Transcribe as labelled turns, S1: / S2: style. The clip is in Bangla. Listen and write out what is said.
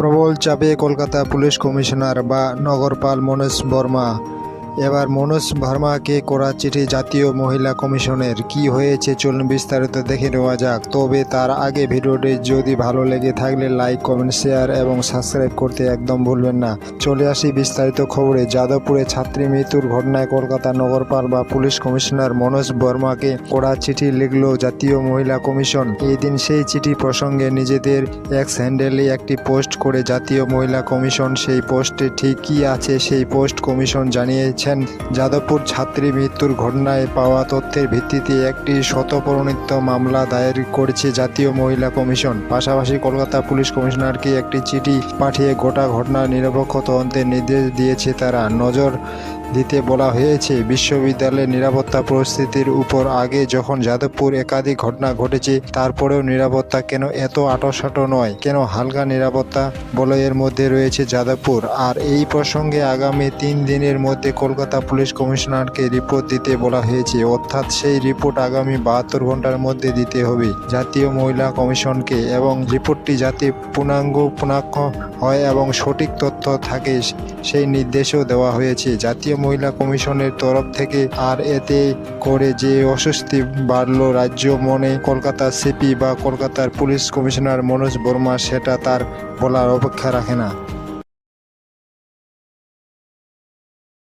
S1: প্রবল চাপে কলকাতা পুলিশ কমিশনার বা নগরপাল মনোজ বর্মা এবার মনোজ ভার্মাকে করা চিঠি জাতীয় মহিলা কমিশনের। কি হয়েছে চলুন বিস্তারিত দেখে নেওয়া যাক। তবে তার আগে ভিডিওটি যদি ভালো লেগে থাকলে লাইক, কমেন্ট, শেয়ার এবং সাবস্ক্রাইব করতে একদম ভুলবেন না। চলে আসি বিস্তারিত খবরে। যাদবপুরে ছাত্রী মৃত্যুর ঘটনায় কলকাতা নগরপাল বা পুলিশ কমিশনার মনোজ বর্মাকে করা চিঠি লিখল জাতীয় মহিলা কমিশন। এই দিন সেই চিঠি প্রসঙ্গে নিজেদের এক্স হ্যান্ডেলে একটি পোস্ট করে জাতীয় মহিলা কমিশন সেই পোস্টে ঠিক কী আছে, সেই পোস্ট কমিশন জানিয়েছেন যাদবপুর ছাত্রী মৃত্যুর ঘটনায় পাওয়া তথ্যের ভিত্তিতে একটি শতপ্রণীত মামলা দায়ের করেছে জাতীয় মহিলা কমিশন। পাশাপাশি কলকাতা পুলিশ কমিশনারকে একটি চিঠি পাঠিয়ে গোটা ঘটনার নিরপেক্ষ তদন্তের নির্দেশ দিয়েছে তারা। নজর দিতে বলা হয়েছে, বিশ্ববিদ্যালয়ের নিরাপত্তা পরিস্থিতির উপর আগে যখন যাদবপুর একাধিক ঘটনা ঘটেছে, তারপরেও নিরাপত্তা কেন এত আটোসাটো নয়? কেন হালকা নিরাপত্তা বলয়ের মধ্যে রয়েছে যাদবপুর? আর এই প্রসঙ্গে আগামী তিন দিনের মধ্যে কলকাতা পুলিশ কমিশনারকে রিপোর্ট দিতে বলা হয়েছে। অর্থাৎ সেই রিপোর্ট আগামী বাহাত্তর ঘণ্টার মধ্যে দিতে হবে জাতীয় মহিলা কমিশনকে এবং রিপোর্টটি যাতে পূর্ণাঙ্গ পূর্ণাঙ্গ হয় এবং সঠিক তথ্য থাকে, সেই নির্দেশও দেওয়া হয়েছে। জাতীয় মহিলা কমিশনের তরফ থেকে আর এতে করে যে অস্বস্তি বাড়লো রাজ্য মনে কলকাতা সিপি বা কলকাতার পুলিশ কমিশনার মনোজ বর্মা, সেটা তার বলার অপেক্ষা রাখে না।